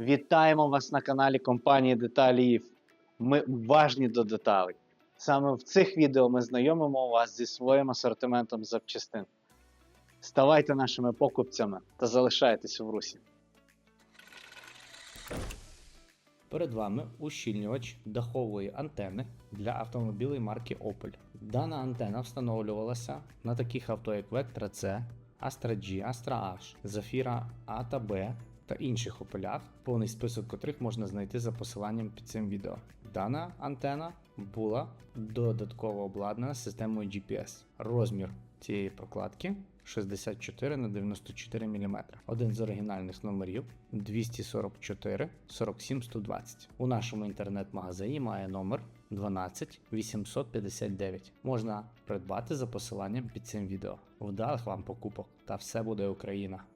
Вітаємо вас на каналі компанії Деталіїв. Ми уважні до деталей. Саме в цих відео ми знайомимо вас зі своїм асортиментом запчастин. Ставайте нашими покупцями та залишайтесь в русі. Перед вами ущільнювач дахової антени для автомобілей марки Opel. Дана антена встановлювалася на таких авто, як Vectra C, Astra G, Astra H, Zafira A та B та інших Opelях, повний список котрих можна знайти за посиланням під цим відео. Дана антена була додатково обладнана системою GPS. Розмір цієї прокладки 64 на 94 мм. Один з оригінальних номерів 244 47 120. У нашому інтернет-магазині має номер 12 859. Можна придбати за посиланням під цим відео. Вдалих вам покупок та все буде Україна!